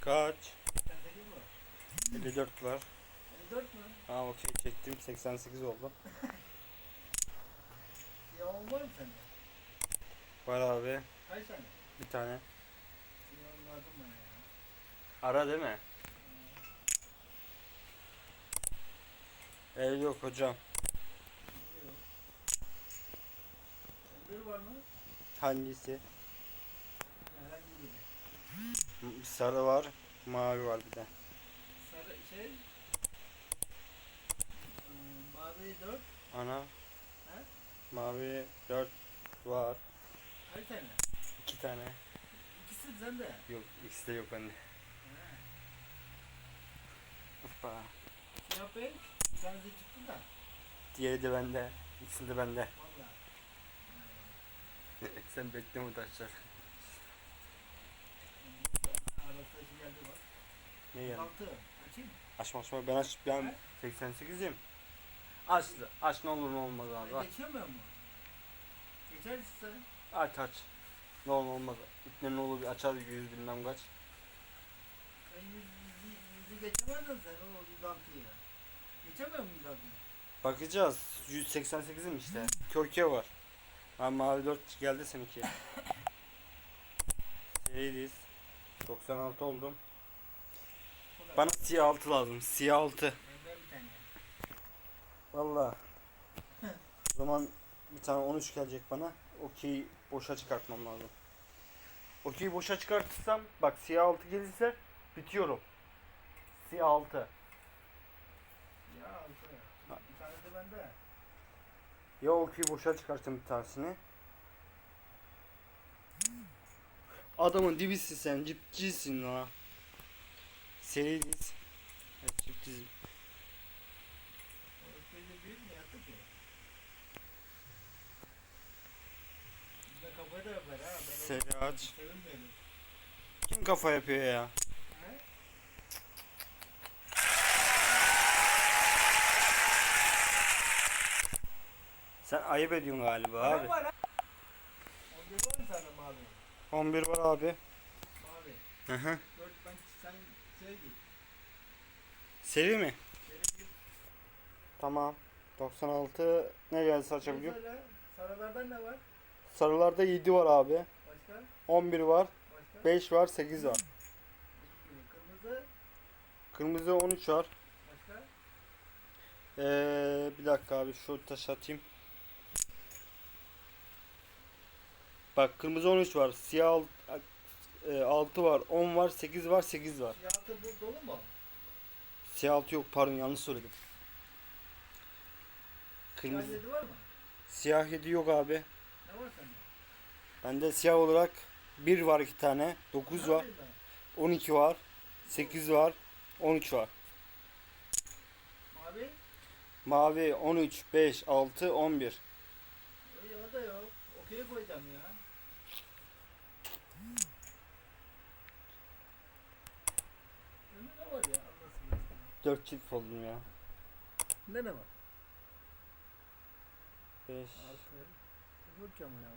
Kaç? 88 mi? 54 var. 54 mü? Ha okey çektim 88 oldu. Siyahın var mı sende? Var abi Kaç tane? bir tane. Lazım bana ya. Ara değil mi? Ev yok hocam. Bilmiyorum. Öbür var mı? Hangisi? Sarı var, mavi var bir de. Sarı şey. Ee, mavi 4. Ana. He? Mavi 4 var. Kaç tane? 2 tane. İkisi sende. Yok ikisi de yok bende. Hoppa. Siyah bey. Bir tanesi çıktı da. Diğeri de bende. İkisi de bende. Valla. Sen bekle taşlar. Arası geldi bak. Ne geldi? 6. Açayım. Açma açma ben aç ben 88'im. Aç aç ne olur ne olmaz abi. Ben Aç geçemiyor mu? Geçersin sen. aç. aç. Ne olur ne olmaz. İpne ne olur bir açar 100 bilmem kaç. Yüz, yüzü, yüzü geçemezsin sen o 106'yı. Geçemiyor musun 106'yı? Bakacağız. 188'im işte. Köke var. Ha mavi 4 geldi seninki. Seriyiz. 96 oldum. Bana siyah 6 lazım. Siyah 6. Bende bir tane. Valla. o zaman bir tane 13 gelecek bana. Okey boşa çıkartmam lazım. Okey boşa çıkartırsam bak siyah 6 gelirse bitiyorum. Siyah 6. Ya altı. Bir tane de bende. Ya okey boşa çıkartacağım bir tanesini. Adamın dibisin sen cipcisin la. Seri diz. Evet cipciz. O köyde büyük mü yattı ki? Bizde kafayı da yapar ha. Ben Seri onu aç. Sevinmeyelim. Kim kafa yapıyor ya? Sen ayıp ediyorsun galiba abi. var ha. Onda var mı mavi? 11 var abi. Mavi. Hı hı. Ben sen şey git. Seri mi? Seri git. Tamam. 96 ne gelirse açabiliyor. Sarılardan ne var? Sarılarda 7 var abi. Başka? 11 var. Başka? 5 var. 8 var. Kırmızı. Kırmızı 13 var. Başka? Ee, bir dakika abi şu taş atayım. Bak kırmızı 13 var. Siyah 6 var. 10 var. 8 var. 8 var. Siyahı bu dolu mu? Siyah 6 yok. Pardon yanlış söyledim. Siyah Kırmızı. yedi var mı? Siyah 7 yok abi. Ne var sende? Bende siyah olarak 1 var 2 tane. 9 Ne var. yapayım ben? 12 var. 8 var. 13 var. Mavi? Mavi 13, 5, 6, 11. İyi o da yok. Okey koyacağım ya. Önde ne var ya? Anlasın. 4 çift oldum ya. Ne ne var? 5. Altı. Yok ki ama ya.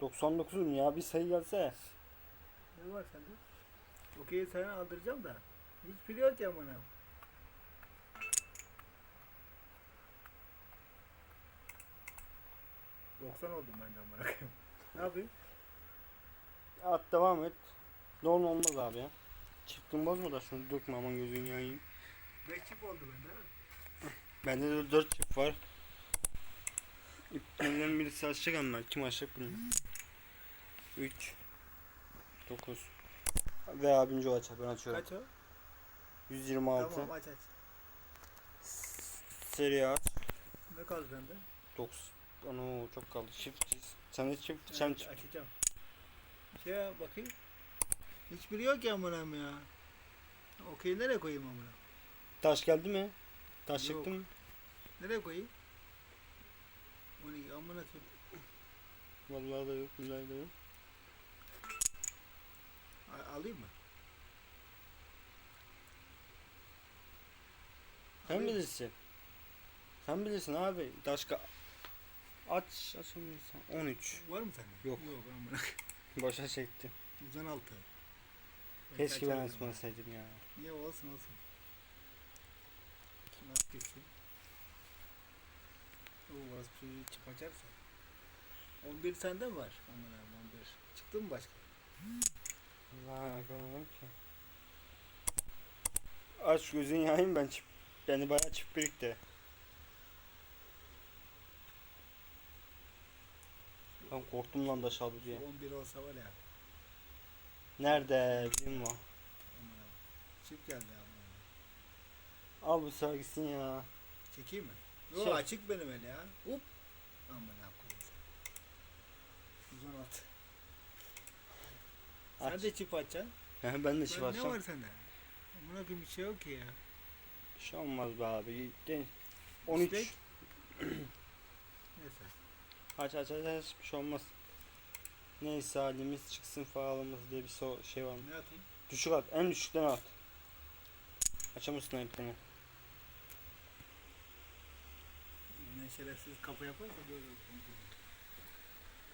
99'um ya bir sayı gelse. Ne var sende? Okey sana aldıracağım da. Hiç pil yok ya bana. Doksan oldum benden bırakayım. ne yapayım? At devam et. Ne olmaz abi ya. Çıktım bozma da şunu dökme aman gözün yayayım. Beş çift oldu bende. Bende de 4 çift var. İplerden birisi açacak ama kim açacak bilmiyorum. 3 9 Ve abinci o açacak ben açıyorum. Kaç o? 126 Tamam aç aç. Seri aç. Ne kaldı bende? 9 Ano çok kaldı. Çift çiz. Sen de çift sen Evet. Açacağım. Şey bakayım. Hiçbiri yok ya amınam ya. Okey nereye koyayım amına? Taş geldi mi? Taş Yok. çıktı mı? Nereye koyayım? 12 amına koyayım. Vallahi da yok, billahi de yok. A- Alayım mı? Sen Alayım. bilirsin. Sen bilirsin abi. Başka aç açamıyorsan 13. Var mı sende? Yok. Yok amına. Boşa çekti. 116. Keşke ben ısmarlasaydım ya. Niye olsun olsun. At gitsin. Oo az bir şey çıkacaksa. 11 sende mi var? Aman abi 11. Çıktı mı başka? Allah görmedim ki. Aç gözün yayın ben çip. Beni bayağı çip birikti. Ben korktum lan da çaldı Şu diye. 11 olsa var ya. Nerede? Abi. Çift geldi abi. Al bu gitsin ya. Çekeyim mi? Yo Çek. açık benim el ya. Hop. Aman abi. 116. Sen Aç. de çift açacaksın. ben de çip Lan ne açacağım. var sende? Koyayım bir şey yok ki ya. Bir şey olmaz be abi. De 13. İstek. Neyse. Aç aç aç aç bir şey olmaz. Neyse halimiz çıksın faalımız diye bir so şey var. Ne atayım? Düşük at. En düşükten at. Açamazsın ayıplarını. Ne şerefsiz kapı yaparsa böyle.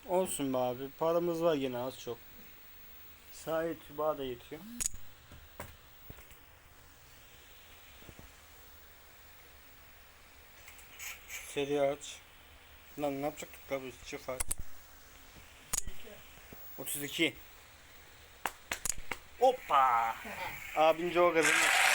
Olsun be abi. Paramız var yine az çok. Sahil tüba da yetiyor. Seri aç. Lan ne yapacaktık abi? Çift aç. 32. Hoppa. Abince o kazanır.